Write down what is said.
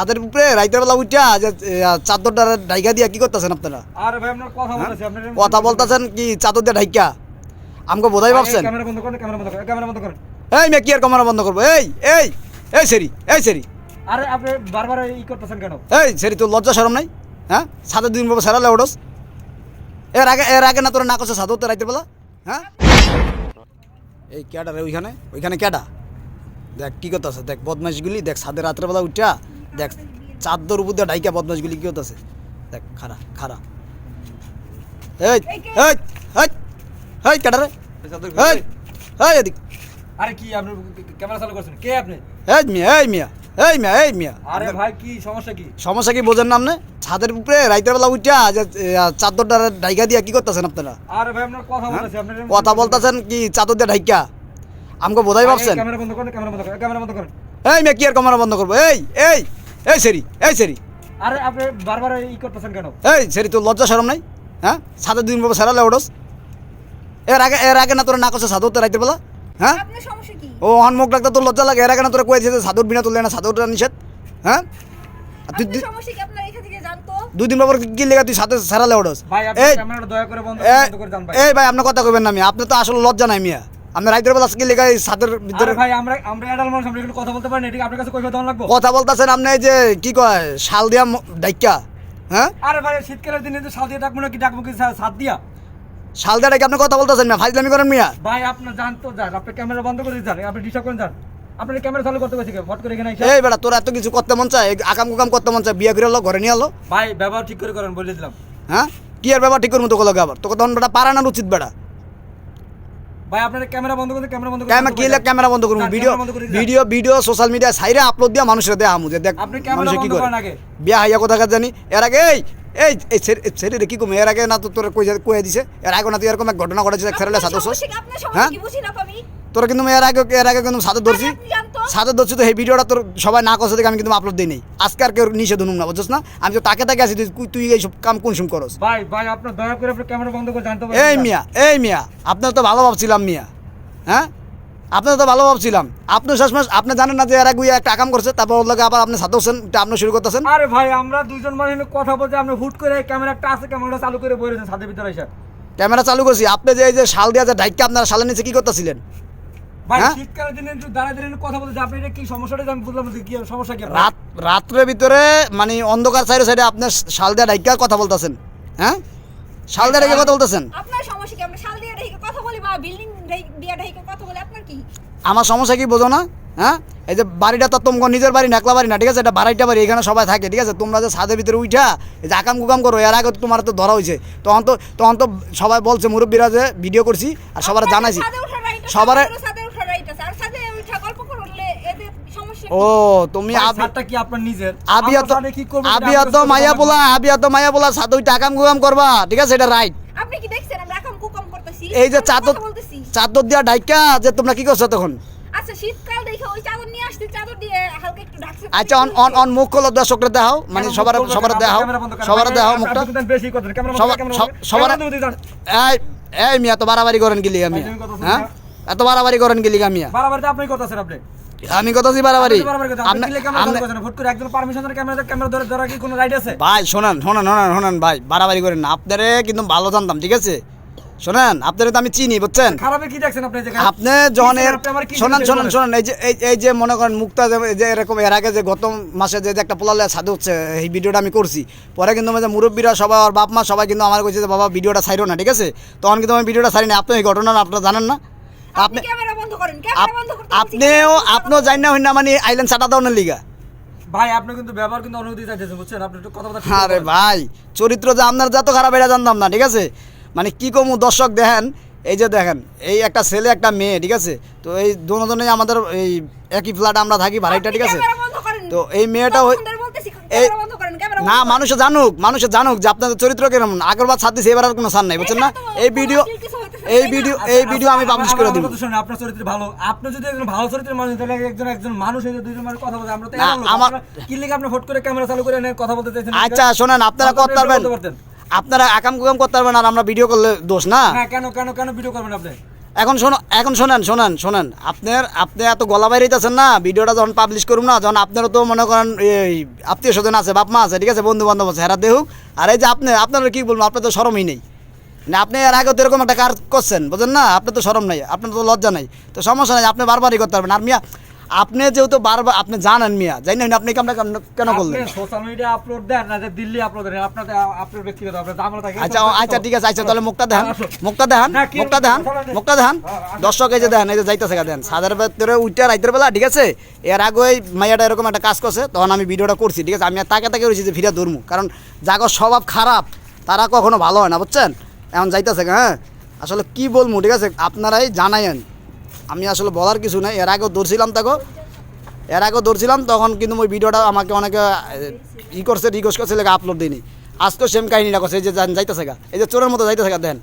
ছাদের উপরে রাইতের বেলা উঠা যে চাদরটা ঢাইকা দিয়া কি করতেছেন আপনারা? আরে ভাই আপনার কথা বলতেছেন কি চাদর দিয়ে ঢাইকা? আমাকে বোধাই ভাবছেন ক্যামেরা বন্ধ করেন ক্যামেরা বন্ধ করেন ক্যামেরা বন্ধ করেন। এই মেয়ে কি আর ক্যামেরা বন্ধ করব? এই এই এই সেরি এই সেরি। আরে আপনি বারবার ই করতেছেন কেন? এই সেরি তোর লজ্জা সরম নাই? হ্যাঁ? ছাদের দিন বাবা সারালে ওডস এর আগে এর আগে না তোর না করছে ছাদর তো রাইতের বেলা? হ্যাঁ? এই ক্যাডা রে ওইখানে? ওইখানে ক্যাডা? দেখ কি করতেছে? দেখ বদমাইশগুলি দেখ ছাদের রাতের বেলা উঠা দেখ চাদর উপর দিয়ে ডাইকা বদমাইশগুলি কি করতেছে দেখ খারা খারা এই এই এই এই ক্যাডা রে এই এই এদিক। আরে কি আপনি ক্যামেরা চালু করছেন? কে আপনি? এই মিয়া এই মিয়া এই মিয়া এই মিয়া। আরে ভাই কি সমস্যা কি? সমস্যা কি বোঝেন নাম না ছাদের উপরে রাইতের বেলা উঠা যে চাদরটা ঢাইকা দিয়া কি করতেছেন আপনারা? আরে ভাই আপনার কথা হ্যাঁ? বলতেছি আপনার কথা বলতেছেন? কি চাদর দিয়ে ঢাইকা? আমাকে বোধাই ভাবছেন? ক্যামেরা বন্ধ করেন ক্যামেরা বন্ধ করেন ক্যামেরা বন্ধ করেন। এই মেয়ে কি আর ক্যামেরা বন্ধ করব? এই এই। এই সেরি এই সেরি। আরে আপনি বারবার ই করতেছেন কেন? এই সেরি তোর লজ্জা সরম নাই? হ্যাঁ? ছাদের দিন বাবা সারালে ওডস এর আগে এর আগে না তোরা না করছে চাদর তো রাইতের বেলা? হ্যাঁ? আপনার সমস্যা কি? ও হন মুখ ডাক্তার তোর লজ্জা লাগে। এর আগে না তোরা কয়েছে যে চাদর বিনা তুললে না চাদরটা নিষেধ। হ্যাঁ? তুই আপনার তুই- সমস্যা কি? আপনার এখান থেকে জানতো? দুই দিন বাবার কি লেগে তুই সাথে সারালে ওডস ভাই আপনি এই ক্যামেরাটা দয়া করে বন্ধ এই- বন্ধ করে দেন ভাই এই ভাই। আপনার কথা কইবেন না আমি। আপনি তো আসলে লজ্জা নাই মিয়া। আপনি রাইতের বেলা আজকে ছাদের ভিতরে ভাই আমরা আমরা অ্যাডাল মানুষ আমরা কথা বলতে পারি না এটা আপনার কাছে দেওয়া লাগবে? কথা বলতেছেন আপনি যে কি কয় শাল দিয়া ডাইকা হ্যাঁ? আরে ভাই শীতকালের দিনে তো সাল দিয়ে ডাকবো না কি ডাকবো কি দিয়া? শাল দিয়া ডাইকা আপনি কথা বলতেছেন মিয়া ফাইজলামি করেন মিয়া। ভাই আপনার জান তো যান। আপনি ক্যামেরা বন্ধ করে যান। আপনি ডিস্টার্ব করেন যান। আপনি ক্যামেরা চালু করতে পারছি ফট করে এখানে এই বেটা তোর এত কিছু করতে মন চায়? আকাম কুকাম করতে মন চায়? বিয়ে করে এলো ঘরে নিয়ে এলো ভাই ব্যবহার ঠিক করে করেন বলে দিলাম। হ্যাঁ? কি আর ব্যাপার ঠিক করব তোকে লগে আবার? তোকে তখন বেটা পারা না উচিত বেটা। ভাই আপনারা ক্যামেরা বন্ধ করে ক্যামেরা বন্ধ করে ক্যামেরা কি ক্যামেরা বন্ধ করুন ভিডিও বন্ধ করে দিন। ভিডিও ভিডিও সোশ্যাল মিডিয়া সাইরে আপলোড দিয়া মানুষের দেয়া আমু যে দেখ আপনি ক্যামেরা কি বন্ধ করে। আগে। বিয়া হাইয়া কথা জানি? এর আগে এই এই এই ছেড়ে কি কমে? এর আগে না তো তোর কই কয়ে দিছে। এর আগে না তুই এরকম এক ঘটনা ঘটেছে আপনার সমস্যা হ্যাঁ? কি? বুঝি আমি। তোরা কিন্তু এর আগে এর আগে কিন্তু সাদর ধরছি? সাদর ধরছি তো এই ভিডিওটা তোর সবাই না করছে দেখে আমি কিন্তু আপলোড দিই নাই। আজকে আর কেউ নিষেধ হনুম না বুঝছিস না? আমি তো তাকে তাকে আছি তুই তুই এইসব কাম কোন সুম করস? ভাই ভাই আপনার দয়া করে আপনার ক্যামেরা বন্ধ করে জানতে এই মিয়া এই মিয়া আপনার তো ভালো ভাবছিলাম মিয়া। হ্যাঁ? আপনার তো ভালো ভাবছিলাম। আপনি শেষমেশ আপনি জানেন না যে এর আগে একটা কাম করছে তারপর ওর লগে আবার আপনি হোসেন এটা আপনি শুরু করতেছেন। আরে ভাই আমরা দুইজন মানুষ এখানে কথা বলছি আপনি হুট করে ক্যামেরা একটা আছে ক্যামেরাটা চালু করে বলেছেন ছাদের ভিতরে এসে ক্যামেরা চালু করছি আপনি যে এই যে শাল দিয়া যে ডাইককে আপনারা শালের নিচে কি করতেছিলেন? ভাই হ্যাঁ? শীতকালের দিনে একটু দাঁড়ায় দাঁড়িয়ে কথা বলতে আপনি এটা কি সমস্যাটা আমি বুঝলাম কি সমস্যা কি রাত রাত্রের ভিতরে মানে অন্ধকার সাইডে সাইডে আপনি শাল দিয়া ডাইকা কথা বলতেছেন। হ্যাঁ? শাল দিয়া ডাইকা কথা বলতেছেন। আপনার সমস্যা কি? আমরা শাল দিয়ে ঢেকে কথা বলি বা বিল্ডিং দিয়ে ঢেকে কথা বলি আপনার কি? আমার সমস্যা কি বোঝো না? হ্যাঁ? এই যে বাড়িটা তো তোমার নিজের বাড়ি একলা বাড়ি না ঠিক আছে? এটা বাড়িটা বাড়ি এখানে সবাই থাকে ঠিক আছে? তোমরা যে ছাদের ভিতরে উঠা এই যে আকাম কুকাম করো এর আগে তোমার তো ধরা হয়েছে। তখন তো তখন তো সবাই বলছে মুরব্বীরা যে ভিডিও করছি আর সবার জানাইছি। সবারে আমাদেরও ছাদে ওঠার right আছে। আর ছাদে উঠা গল্প করলে এতে সমস্যা কি? ও তুমি কি আপনার নিজের? আবিয়া তো করব? সেটা আবিয়া তো আবিয়া ওইটা আকাম কুকাম করবা। ঠিক আছে এটা রাইট আপনি কি দেখছেন? আমরা কুকম করতেছি। এই যে চাদর চাদর দিয়া ডাইকা যে তোমরা কি করছ তখন? আচ্ছা শীতকাল দেখে ওই চাদর নিয়ে আসছি চাদর দিয়ে হালকা একটু ঢাকছে। আচ্ছা অন অন অন মুখ খোলো দর্শকরা দেখাও। মানে সবার সবার দেখাও। সবার দেখাও মুখটা। সবার-। এই এই মিয়া তো বাড়াবাড়ি করেন গেলি আমি। হ্যাঁ? এত বাড়াবাড়ি করেন গেলি আমি বাড়াবাড়িতে আপনি করতেছেন আপনি। আমি কথা বাড়াবাড়ি? আছে? ভাই শোনান শোনান শোনান শোনান ভাই বাড়াবাড়ি করেন না। আপনারে কিন্তু ভালো জানতাম ঠিক আছে? শোনেন আপনারে তো আমি চিনি বুঝছেন? খারাপে কি দেখছেন আপনি যেখানে আমার কি শোনান শোনান শোনান এই যে এই এই যে মনে করেন মুক্তা যে যে এরকম এর আগে যে গত মাসে যে একটা পোলালে সাধু হচ্ছে এই ভিডিওটা আমি করছি। পরে কিন্তু আমাদের মুরব্বীরা সবাই আর বাপ মা সবাই কিন্তু আমার কইছে যে বাবা ভিডিওটা ছাইরো না ঠিক আছে? তখন কিন্তু আমি ভিডিওটা ছাড়ি না আপনি এই ঘটনা আপনারা জানেন না? আপনি করেন ক্যামেরা আপ- বন্ধ করতে বলছি, আপনিও আপনিও জানি না হই না মানে আইল্যান্ড চাটা দাওনের লিগা। ভাই আপনি কিন্তু ব্যবহার কিন্তু অনুমতি চাইছেন বুঝছেন? আপনি একটু কথা আরে ভাই চরিত্র যে আপনার যত খারাপ এটা জানতাম না ঠিক আছে? মানে কি কমু দর্শক দেখেন এই যে দেখেন এই একটা ছেলে একটা মেয়ে ঠিক আছে? তো এই দুজনেই আমাদের এই একই ফ্ল্যাট আমরা থাকি ভাড়াইটা ঠিক আছে। তো এই মেয়েটা এই না মানুষে জানুক মানুষে জানুক যে আপনাদের চরিত্র কেমন আগের বার ছাড় দিছে এবার আর কোনো ছাড় নাই বুঝছেন না? এই ভিডিও এই? ভিডিও আচ্ছা, এই ভিডিও আমি আচ্ছা, পাবলিশ আমার- করে দিব শুনুন, আপনার চরিত্র ভালো। আপনি যদি একজন ভালো চরিত্রের মানুষ তাহলে একজন একজন মানুষ হয়ে দুজন মানুষ কথা বলতে আমরা তো না, আমার- কি লিখে আপনি ফট করে ক্যামেরা চালু করে এনে কথা বলতে চাইছেন? আচ্ছা শোনেন আপনারা আপনি করতে পারবেন আপনারা আকাম কুকাম করতে পারবেন আর আমরা ভিডিও করলে দোষ না? হ্যাঁ কেন কেন কেন ভিডিও করবেন আপনি? এখন শোনো এখন শোনেন শোনেন শোনেন। আপনার আপনি এত গলা বাইরেতেছেন না ভিডিওটা যখন পাবলিশ করুন না যখন আপনারও তো মনে করেন এই আত্মীয় স্বজন আছে বাপ মা আছে ঠিক আছে বন্ধু বান্ধব আছে হেরা দেহুক আর এই যে আপনি আপনারা কি বলব আপনার তো সরমই নেই। না আপনি এর আগে তো এরকম একটা কাজ করছেন বুঝলেন না? আপনার তো সরম নাই আপনার তো লজ্জা নাই। তো সমস্যা নাই আপনি বারবারই করতে পারবেন। আর মিয়া আপনি যেহেতু বারবার আপনি জানেন মিয়া জানি না আপনি কেমন কেন করলেন? সোশ্যাল মিডিয়া আপলোড দেন না যে দিল্লি আপলোড দেন আপনাদের আপনার ব্যক্তিগত আপনার দামলা থাকে। আচ্ছা আচ্ছা ঠিক আছে আচ্ছা তাহলে মুখটা দেখান আসো। মুখটা দেখান কি মুখটা দেখান চলেন। দেখান হ্যাঁ, দর্শক এই যে দেখান এই যে যাইতেছে গা দেন। সাদের ভেতরে উইটা রাইতের বেলা ঠিক আছে? এর আগে ওই মাইয়াটা এরকম একটা কাজ করছে তখন আমি ভিডিওটা করছি ঠিক আছে? আমি তাকে তাকে রয়েছি যে ফিরে ধরমু কারণ যাগো স্বভাব খারাপ তারা কখনো ভালো হয় না বুঝছেন? এখন যাইতেছে হ্যাঁ? আসলে কি বলব, ঠিক আছে? আপনারাই জানাইন আমি আসলে বলার কিছু নাই। এর আগেও দৌড়ছিলাম তাকে। এর আগেও দৌড়ছিলাম তখন কিন্তু ওই ভিডিওটা আমাকে অনেকে ই করছে রিকোয়েস্ট করছে, লেগে আপলোড দিইনি আজকেও সেম কাহিনীটা করছে, এই যে যাইতেছে এই যে চোরের মতো যাইতেছে দেন